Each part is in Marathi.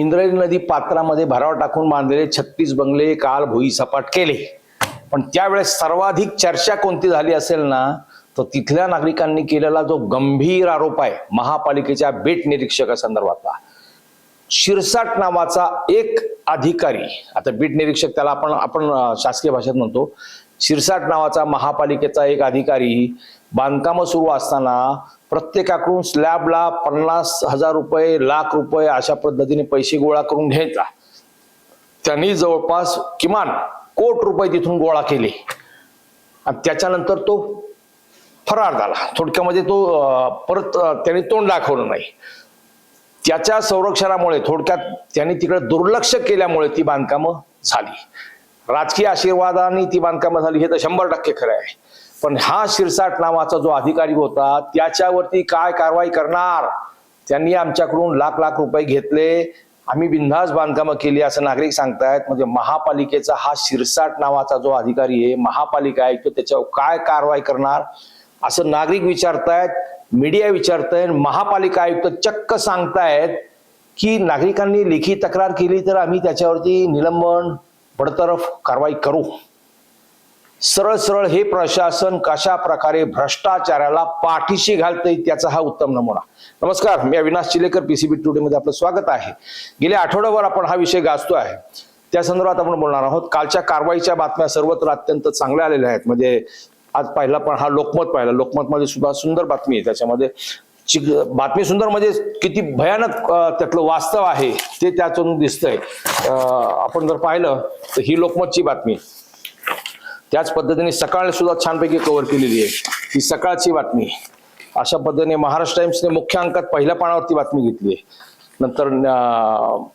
इंद्रायणी नदी पात्रामध्ये भराव टाकून बांधलेले छत्तीस बंगले काल भुईसपाट केले. पण त्यावेळेस सर्वाधिक चर्चा कोणती झाली असेल ना तर तिथल्या नागरिकांनी केलेला जो गंभीर आरोप आहे महापालिकेच्या बेट निरीक्षकासंदर्भातला. शिरसाट नावाचा एक अधिकारी आता बीट निरीक्षक त्याला आपण आपण शासकीय भाषेत म्हणतो शिरसाट नावाचा महापालिकेचा एक अधिकारी बांधकामं सुरू असताना प्रत्येकाकडून स्लॅबला पन्नास हजार रुपये लाख रुपये अशा पद्धतीने पैसे गोळा करून घ्यायचा. त्यांनी जवळपास किमान कोट रुपये तिथून गोळा केले. आणि त्याच्यानंतर तो फरार झाला. थोडक्यामध्ये तो परत त्याने तोंड दाखवलं नाही. त्याच्या संरक्षणामुळे थोडक्यात त्यांनी तिकडे दुर्लक्ष केल्यामुळे ती बांधकामं झाली. राजकीय आशीर्वादाने ती बांधकामं झाली हे तर शंभर टक्के खरं आहे. पण हा शिरसाट नावाचा जो अधिकारी होता त्याच्यावरती काय कारवाई करणार? त्यांनी आमच्याकडून लाख लाख रुपये घेतले. आम्ही बिनधास बांधकामं केली असं नागरिक सांगतायत. म्हणजे महापालिकेचा हा शिरसाट नावाचा जो अधिकारी आहे महापालिका आहे तो त्याच्यावर काय कारवाई करणार? असं नागरिक विचारतायत मीडिया विचारताय महापालिका आयुक्त चक्क सांगतायत की नागरिकांनी लेखी तक्रार केली तर आम्ही त्याच्यावरती निलंबन बडतरफ कारवाई करू. सरळ सरळ हे प्रशासन कशा प्रकारे भ्रष्टाचाराला पाठीशी घालतंय त्याचा हा उत्तम नमुना. नमस्कार मी अविनाश चिलेकर पीसीबी टुडे मध्ये आपलं स्वागत आहे. गेल्या आठवड्याभर आपण हा विषय गाजतो आहे. त्या संदर्भात आपण बोलणार आहोत. कालच्या कारवाईच्या बातम्या सर्वत्र अत्यंत चांगल्या आलेल्या आहेत. म्हणजे आज पाहिला पण हा लोकमत पाहिला. लोकमतमध्ये सुद्धा सुंदर बातमी आहे. त्याच्यामध्ये चिक- बातमी सुंदर म्हणजे किती भयानक त्यातलं वास्तव आहे ते त्यातून दिसतंय. आपण जर पाहिलं तर ही लोकमतची बातमी त्याच पद्धतीने सकाळ सुद्धा छानपैकी कव्हर केलेली आहे. ही सकाळची बातमी. अशा पद्धतीने महाराष्ट्र टाइम्सने मुख्य अंकात पहिल्या पानावरती बातमी घेतली आहे. नंतर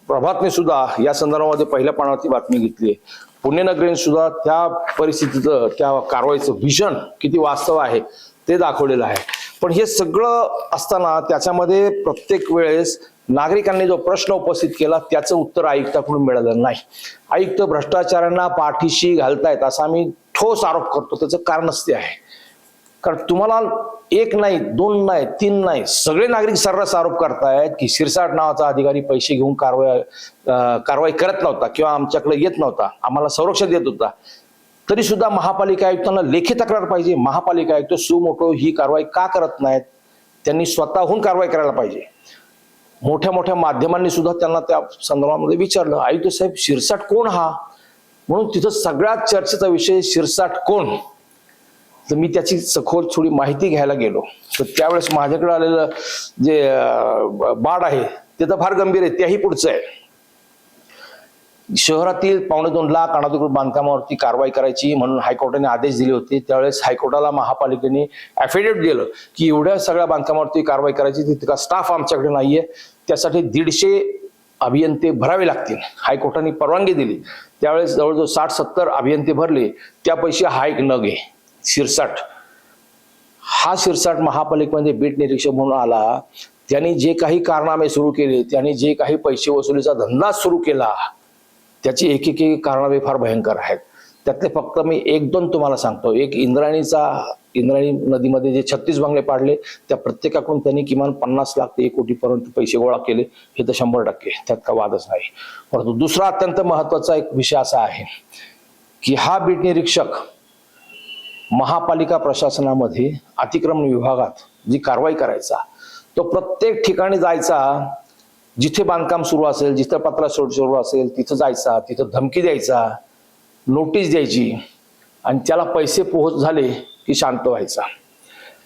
प्रभातने सुद्धा या संदर्भामध्ये पहिल्या पानावरती बातमी घेतली आहे. पुण्यनगरीने सुद्धा त्या परिस्थितीचं त्या कारवाईचं भीषण किती वास्तव आहे ते दाखवलेलं आहे. पण हे सगळं असताना त्याच्यामध्ये प्रत्येक वेळेस नागरिकांनी जो प्रश्न उपस्थित केला त्याचं उत्तर आयुक्ताकडून मिळालं नाही. आयुक्त भ्रष्टाचारांना पाठीशी घालतायत असा आम्ही ठोस आरोप करतो त्याचं कारणच ते आहे. कारण तुम्हाला एक नाही दोन नाही तीन नाही सगळे नागरिक सर्रास आरोप करतायत की शिरसाट नावाचा अधिकारी पैसे घेऊन कारवाई कारवाई करत नव्हता किंवा आमच्याकडे येत नव्हता आम्हाला संरक्षण देत होता. तरी सुद्धा महापालिका आयुक्तांना लेखी तक्रार पाहिजे. महापालिका आयुक्त सुमोटो ही कारवाई का करत नाहीत? त्यांनी स्वतःहून कारवाई करायला पाहिजे. मोठ्या मोठ्या माध्यमांनी सुद्धा त्यांना त्या संदर्भामध्ये विचारलं. आयुक्त साहेब शिरसाट कोण हा? म्हणून तिथं सगळ्यात चर्चेचा विषय शिरसाट कोण? तर मी त्याची सखोल थोडी माहिती घ्यायला गेलो. तर त्यावेळेस माझ्याकडे आलेलं जे बाढ बाड आहे ते तर फार गंभीर आहे त्याही पुढचं आहे. शहरातील पावणे दोन लाख अनाधिकृत बांधकामावरती कारवाई करायची म्हणून हायकोर्टाने आदेश दिले होते. त्यावेळेस हायकोर्टाला महापालिकेने ऍफिडेव्हिट दिलं की एवढ्या सगळ्या बांधकामावरती कारवाई करायची तितका स्टाफ आमच्याकडे नाहीये. त्यासाठी दीडशे अभियंते भरावे लागतील. हायकोर्टाने परवानगी दिली. त्यावेळेस जवळजवळ साठ सत्तर अभियंते भरले त्यापैकी हा एक नग आहे शिरसाट. हा शिरसाट महापालिकेमध्ये बीट निरीक्षक म्हणून आला. त्यांनी जे काही कारनामे सुरू केले त्यांनी जे काही पैसे वसुलीचा धंदा सुरू केला त्याची एक एक एक कारणामे फार भयंकर आहेत. त्यातले फक्त मी एक दोन तुम्हाला सांगतो. एक इंद्रायणीचा इंद्रायणी नदीमध्ये जे छत्तीस बांगले पाडले त्या प्रत्येकाकडून त्यांनी किमान पन्नास लाख ते एक कोटीपर्यंत पैसे गोळा केले. हे तर शंभर टक्के. त्यात का वादच नाही. परंतु दुसरा अत्यंत महत्त्वाचा एक विषय असा आहे की हा बीट निरीक्षक महापालिका प्रशासनामध्ये अतिक्रमण विभागात जी कारवाई करायचा तो प्रत्येक ठिकाणी जायचा. जिथे बांधकाम सुरू असेल जिथं पत्रा सोड सुरू असेल तिथं जायचा तिथं धमकी द्यायचा नोटीस द्यायची आणि त्याला पैसे पोहोच झाले की शांत व्हायचा.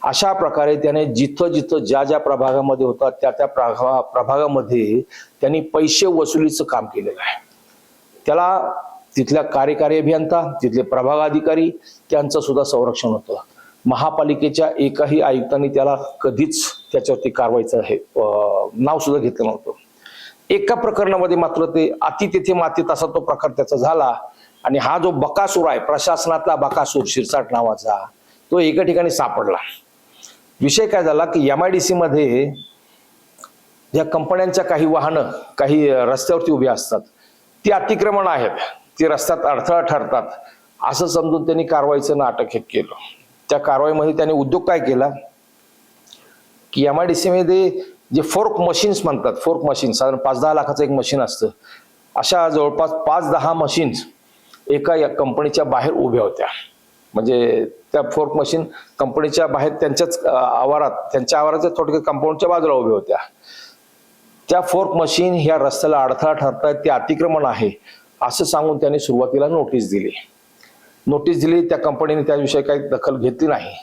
अशा प्रकारे त्याने जिथं जिथं ज्या ज्या प्रभागामध्ये होता त्या त्या प्रभा प्रभागामध्ये त्यांनी पैसे वसुलीचं काम केलेलं आहे. त्याला तिथल्या कार्यकारी अभियंता तिथले प्रभाग अधिकारी त्यांचं सुद्धा संरक्षण होतं. महापालिकेच्या एकाही आयुक्तांनी त्याला कधीच त्याच्यावरती कारवाईचं हे नाव सुद्धा घेतलं नव्हतं. एका प्रकरणामध्ये मात्र ते अति तेथे मातीत असा तो प्रकार त्याचा झाला आणि हा जो बकासूर आहे प्रशासनातला बकासूर शिरसाट नावाचा तो एका ठिकाणी सापडला. विषय काय झाला की एम आय डी सी मध्ये या कंपन्यांच्या काही वाहनं काही रस्त्यावरती उभी असतात ती अतिक्रमण आहेत. ती रस्त्यात अडथळा ठरतात. असं समजून त्यांनी कारवाईचं नाटक हे केलं. त्या कारवाईमध्ये त्यांनी उद्योग काय केला? की एम आय डी मध्ये जे फोर्क मशीन्स म्हणतात फोर्क मशीन साधारण पाच दहा लाखाचं एक मशीन असतं. अशा जवळपास पाच दहा मशीन्स एका या कंपनीच्या बाहेर उभ्या होत्या. म्हणजे त्या फोर्क मशीन कंपनीच्या बाहेर त्यांच्याच आवारात त्यांच्या आवाराच्या थोडक्यात कंपाऊंडच्या बाजूला उभ्या होत्या. त्या फोर्क मशीन ह्या रस्त्याला अडथळा ठरतायत ते अतिक्रमण आहे असं सांगून त्यांनी सुरुवातीला नोटीस दिली. नोटीस दिली त्या कंपनीने त्याविषयी काही दखल घेतली नाही.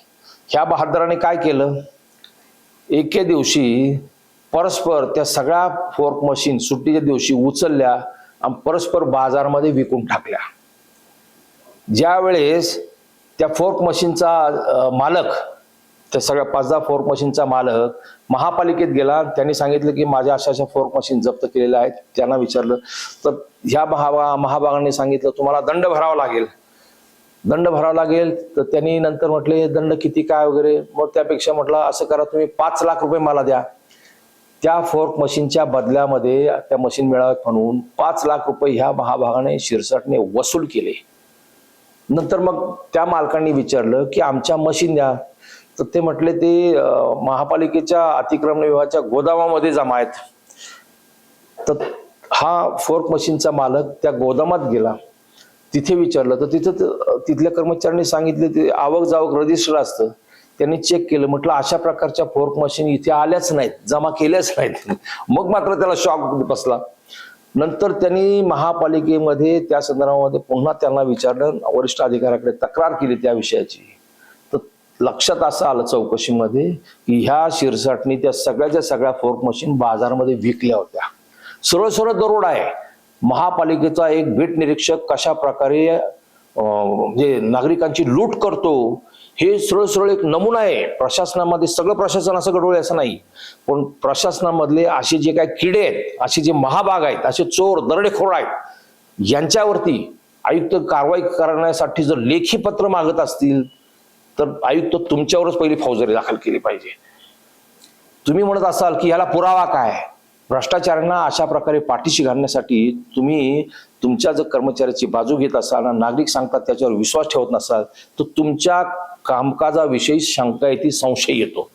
ह्या बहादराने काय केलं? एके दिवशी परस्पर त्या सगळ्या फोर्क मशीन सुट्टीच्या दिवशी उचलल्या आणि परस्पर बाजारमध्ये विकून टाकल्या. ज्या वेळेस त्या फोर्क मशीनचा मालक त्या सगळ्या पाच दहा फोर्क मशीनचा मालक महापालिकेत गेला. त्यांनी सांगितलं की माझ्या अशा अशा फोर्क मशीन जप्त केलेल्या आहेत. त्यांना विचारलं. तर ह्या महाभा महाभागाने सांगितलं तुम्हाला दंड भरावा लागेल. दंड भरावा लागेल. तर त्यांनी नंतर म्हटले दंड किती काय वगैरे? मग त्यापेक्षा म्हटलं असं करा तुम्ही पाच लाख रुपये मला द्या. त्या फोर्क मशीनच्या बदल्यामध्ये त्या मशीन मिळाव्यात म्हणून पाच लाख रुपये ह्या महाभागाने शिरसाटने वसूल केले. नंतर मग त्या मालकांनी विचारलं की आमच्या मशीन द्या. तर ते म्हटले ते महापालिकेच्या अतिक्रमण विभागाच्या गोदामामध्ये जमा आहेत. तर हा फोर्क मशीनचा मालक त्या गोदामात गेला. तिथे विचारलं तर तिथं तिथल्या कर्मचाऱ्यांनी सांगितले ते आवक जावक रजिस्टर असतं. त्यांनी चेक केलं म्हटलं अशा प्रकारच्या फोर्क मशीन इथे आल्याच नाहीत जमा केल्याच नाहीत. मग मात्र त्याला शॉक बसला. नंतर त्यांनी महापालिकेमध्ये त्या संदर्भामध्ये पुन्हा त्यांना विचारलं वरिष्ठ अधिकाऱ्याकडे तक्रार केली त्या विषयाची. तर लक्षात असं आलं चौकशीमध्ये की ह्या शिरसाटणी त्या सगळ्याच्या सगळ्या फोर्क मशीन बाजारामध्ये विकल्या होत्या. सरळ सरळ दरोड आहे. महापालिकेचा एक भेट निरीक्षक कशा प्रकारे म्हणजे नागरिकांची लूट करतो हे सरळ सरळ एक नमुना आहे. प्रशासनामध्ये सगळं प्रशासन असं घडवलं असं नाही. पण प्रशासनामधले असे जे काही किडे आहेत असे जे महाभाग आहेत असे चोर दरडेखोर आहेत यांच्यावरती आयुक्त कारवाई करण्यासाठी जर लेखी पत्र मागत असतील तर आयुक्त तुमच्यावरच पहिली फौजदारी दाखल केली पाहिजे. तुम्ही म्हणत असाल की ह्याला पुरावा काय? भ्रष्टाचारांना अशा प्रकारे पाठीशी घालण्यासाठी तुम्ही तुमच्या जर कर्मचाऱ्याची बाजू घेत असाल नागरिक सांगतात त्याच्यावर विश्वास ठेवत नसाल तर तुमच्या कामकाजाविषयी शंका येते संशय येतो.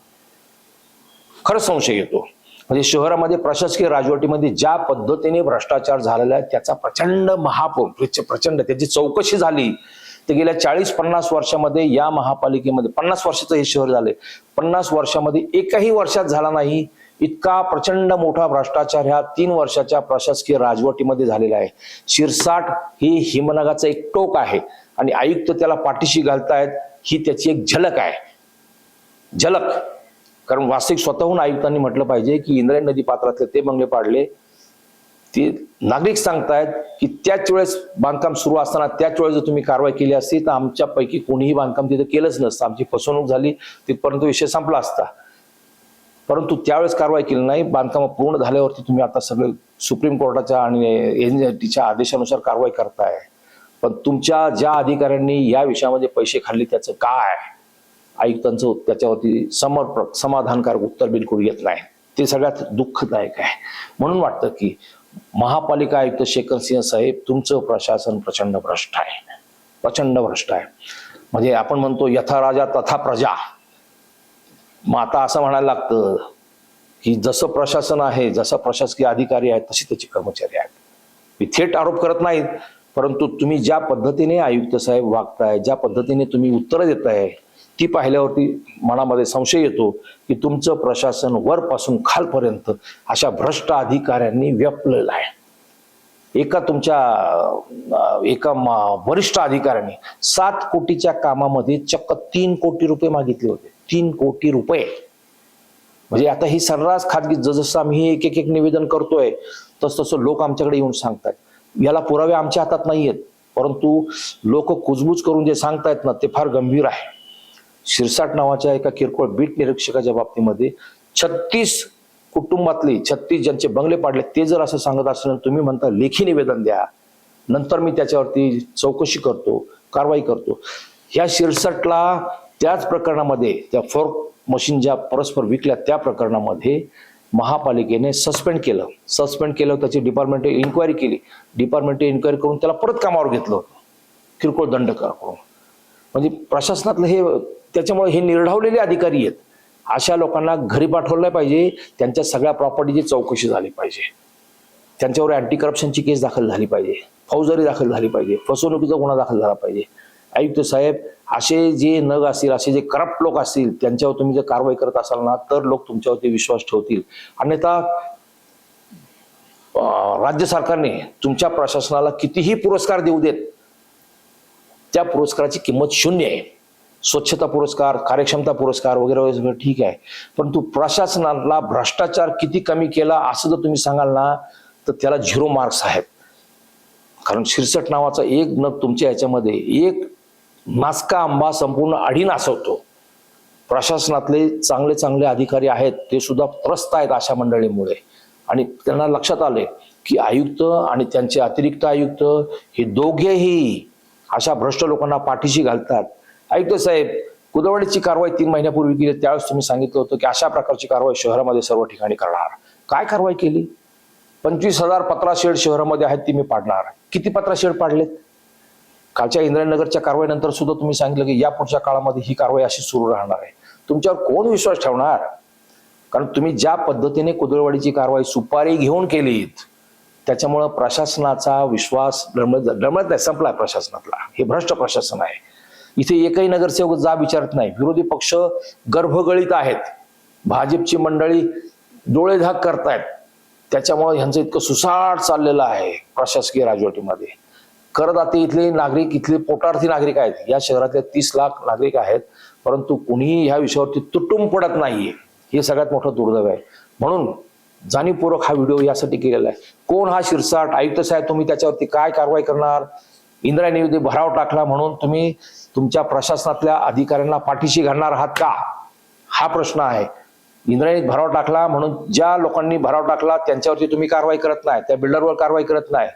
खरंच संशय येतो. म्हणजे शहरामध्ये प्रशासकीय राजवटीमध्ये ज्या पद्धतीने भ्रष्टाचार झालेला आहे त्याचा प्रचंड महापौर प्रचंड त्याची चौकशी झाली ते गेल्या चाळीस पन्नास वर्षामध्ये या महापालिकेमध्ये पन्नास वर्षाचं हे शहर झाले पन्नास वर्षामध्ये एकाही वर्षात झाला नाही. इतका प्रचंड मोठा भ्रष्टाचार ह्या तीन वर्षाच्या प्रशासकीय राजवटीमध्ये झालेला आहे. शिरसाट ही हिमनगाचं एक टोक आहे आणि आयुक्त त्याला पाठीशी घालतायत. ही त्याची एक झलक आहे. झलक. कारण वास्तविक स्वतःहून आयुक्तांनी म्हटलं पाहिजे की इंद्रायण नदी पात्रातले ते बंगले पाडले. ते नागरिक सांगतायत की त्याच वेळेस बांधकाम सुरू असताना त्याच वेळेस जर तुम्ही कारवाई केली असती तर आमच्यापैकी कोणीही बांधकाम तिथं केलंच नसतं. आमची फसवणूक झाली तिथपर्यंत विषय संपला असता. परंतु त्यावेळेस कारवाई केली नाही. बांधकाम पूर्ण झाल्यावरती तुम्ही आता सगळे सुप्रीम कोर्टाच्या आणि एनजीटीच्या आदेशानुसार कारवाई करताय. पण तुमच्या ज्या अधिकाऱ्यांनी या विषयामध्ये पैसे खाल्ले त्याचं काय? आयुक्तांचं त्याच्यावरती समर्पक समाधानकारक उत्तर बिलकुल येत नाही. ते सगळ्यात दुःखदायक आहे. म्हणून वाटतं की महापालिका आयुक्त शेखर सिंह साहेब तुमचं प्रशासन प्रचंड भ्रष्ट आहे. प्रचंड भ्रष्ट आहे. म्हणजे आपण म्हणतो यथा राजा तथा प्रजा. मग आता असं म्हणायला लागतं की जसं प्रशासन आहे जसं प्रशासकीय अधिकारी आहेत तसे त्याचे कर्मचारी आहेत. मी थेट आरोप करत नाहीत. परंतु तुम्ही ज्या पद्धतीने आयुक्त साहेब वागताय ज्या पद्धतीने तुम्ही उत्तरं देताय ती पाहिल्यावरती मनामध्ये संशय येतो की तुमचं प्रशासन वरपासून खालपर्यंत अशा भ्रष्ट अधिकाऱ्यांनी व्यापलेलं आहे. एका तुमच्या एका मा- वरिष्ठ अधिकाऱ्याने सात कोटीच्या कामामध्ये चक्क तीन कोटी रुपये मागितले होते. तीन कोटी रुपये. म्हणजे आता ही सर्रास खाजगी जसं आम्ही एक एक एक निवेदन करतोय तस तसं लोक आमच्याकडे येऊन सांगतात याला पुरावे आमच्या हातात नाही आहेत परंतु लोक कुजबूज करून जे सांगतायत ना ते फार गंभीर आहे. शिरसाट नावाच्या एका किरकोळ बीट निरीक्षकाच्या बाबतीमध्ये छत्तीस कुटुंबातले छत्तीस ज्यांचे बंगले पाडले ते जर असं सांगत असेल तुम्ही म्हणता लेखी निवेदन द्या. नंतर मी त्याच्यावरती चौकशी करतो कारवाई करतो. ह्या शिरसटला त्याच प्रकरणामध्ये त्या फोर्क मशीन ज्या परस्पर विकल्या त्या प्रकरणामध्ये महापालिकेने सस्पेंड केलं. सस्पेंड केलं त्याची डिपार्टमेंट इन्क्वायरी केली. डिपार्टमेंट इन्क्वायरी करून त्याला परत कामावर घेतलं होतं. किरकोळ दंड करून. म्हणजे प्रशासनातलं हे त्याच्यामुळे हे निर्ढावलेले अधिकारी आहेत. अशा लोकांना घरी पाठवलं नाही पाहिजे. त्यांच्या सगळ्या प्रॉपर्टीची चौकशी झाली पाहिजे. त्यांच्यावर अँटी करप्शनची केस दाखल झाली पाहिजे. फौजदारी दाखल झाली पाहिजे. फसवणुकीचा गुन्हा दाखल झाला पाहिजे. आयुक्त साहेब असे जे नग असतील असे जे करप्ट लोक असतील त्यांच्यावर तुम्ही जर कारवाई करत असाल ना तर लोक तुमच्यावरती विश्वास ठेवतील. अन्यथा राज्य सरकारने तुमच्या प्रशासनाला कितीही पुरस्कार देऊ देत त्या पुरस्काराची किंमत शून्य आहे. स्वच्छता पुरस्कार कार्यक्षमता पुरस्कार वगैरे वगैरे ठीक आहे. परंतु प्रशासनाला भ्रष्टाचार किती कमी केला असं जर तुम्ही सांगाल ना तर त्याला झिरो मार्क्स आहेत. कारण शिरसट नावाचा एक नग तुमच्या याच्यामध्ये एक नासका आंबा संपूर्ण आढी नासवतो. प्रशासनातले चांगले चांगले अधिकारी आहेत ते सुद्धा त्रस्त आहेत अशा मंडळीमुळे. आणि त्यांना लक्षात आले की आयुक्त आणि त्यांचे अतिरिक्त आयुक्त हे दोघेही अशा भ्रष्ट लोकांना पाठीशी घालतात. आयुक्त साहेब कुदवाडीची कारवाई तीन महिन्यापूर्वी केली त्यावेळेस तुम्ही सांगितलं होतं की अशा प्रकारची कारवाई शहरामध्ये सर्व ठिकाणी करणार. काय कारवाई केली? पंचवीस हजार पत्रा शेड शहरामध्ये आहेत ती मी पाडणार. किती पत्रा शेड पाडलेत? कालच्या इंद्रायनगरच्या कारवाईनंतर सुद्धा तुम्ही सांगितलं की या पुढच्या काळामध्ये ही कारवाई अशी सुरू राहणार आहे. तुमच्यावर कोण विश्वास ठेवणार? कारण तुम्ही ज्या पद्धतीने कुदळवाडीची कारवाई सुपारी घेऊन केलीत त्याच्यामुळं प्रशासनाचा विश्वास डळमळत डळमळत नाही संपला प्रशासनातला. हे भ्रष्ट प्रशासन आहे. इथे एकही नगरसेवक जा विचारत नाही. विरोधी पक्ष गर्भगळीत आहेत. भाजपची मंडळी डोळेधाक करतायत. त्याच्यामुळे ह्यांचं इतकं सुसाट चाललेलं आहे प्रशासकीय राजवटीमध्ये. करदाते इथले नागरिक इथले पोटार्थी नागरिक आहेत. या शहरातले तीस लाख नागरिक आहेत. परंतु कुणीही ह्या विषयावरती तुटून पडत नाहीये. हे सगळ्यात मोठं दुर्दैव आहे. म्हणून जाणीवपूर्वक हा व्हिडिओ यासाठी केलेला आहे. कोण हा शिरसाट? आयुक्त साहेब तुम्ही त्याच्यावरती काय कारवाई करणार? इंद्रायणी भराव टाकला म्हणून तुम्ही तुमच्या प्रशासनातल्या अधिकाऱ्यांना पाठीशी घालणार आहात का? हा प्रश्न आहे. इंद्रायणीत भराव टाकला म्हणून ज्या लोकांनी भराव टाकला त्यांच्यावरती तुम्ही कारवाई करत नाही. त्या बिल्डरवर कारवाई करत नाही.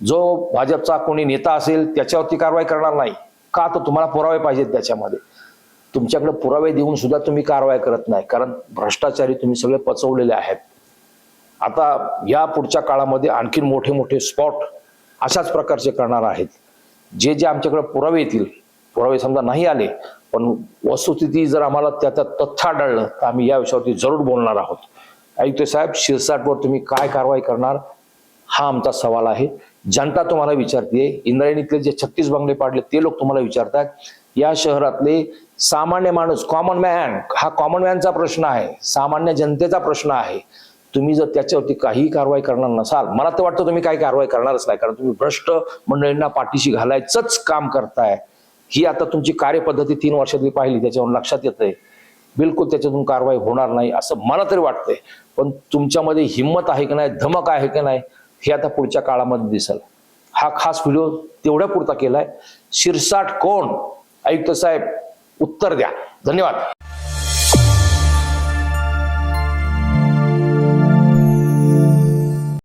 जो भाजपचा कोणी नेता असेल त्याच्यावरती कारवाई करणार नाही. का तर तुम्हाला पुरावे पाहिजेत त्याच्यामध्ये. तुमच्याकडे पुरावे देऊन सुद्धा तुम्ही कारवाई करत नाही. कारण भ्रष्टाचारी तुम्ही सगळे पचवलेले आहेत. आता या पुढच्या काळामध्ये आणखीन मोठे मोठे स्पॉट अशाच प्रकारचे करणार आहेत. जे जे आमच्याकडे पुरावे येतील पुरावे समजा नाही आले पण वस्तुस्थिती जर आम्हाला त्या तथ्य आढळलं तर आम्ही या विषयावरती जरूर बोलणार आहोत. आयुक्त साहेब शिरसाटवर तुम्ही काय कारवाई करणार हा आमचा सवाल आहे. जनता तुम्हाला विचारते इंद्रायणीतले जे छत्तीस बंगले पाडले ते लोक तुम्हाला विचारतात. या शहरातले सामान्य माणूस कॉमन मॅन हा कॉमन मॅनचा प्रश्न आहे. सामान्य जनतेचा प्रश्न आहे. तुम्ही जर त्याच्यावरती काही कारवाई करणार नसाल मला तर वाटतं तुम्ही काही कारवाई करणारच नाही कारण तुम्ही भ्रष्ट मंडळींना पाठीशी घालायचंच काम करताय. ही आता तुमची कार्यपद्धती तीन वर्षातली पाहिली त्याच्यावर लक्षात येतंय. बिलकुल त्याच्यातून कारवाई होणार नाही असं मला तरी वाटतंय. पण तुमच्यामध्ये हिंमत आहे की नाही धमक आहे की नाही हे आता पुढच्या काळामध्ये दिसेल. हा खास व्हिडिओ तेवढ्या पुरता केलाय. शिरसाट कोण? आयुक्त साहेब उत्तर द्या. धन्यवाद.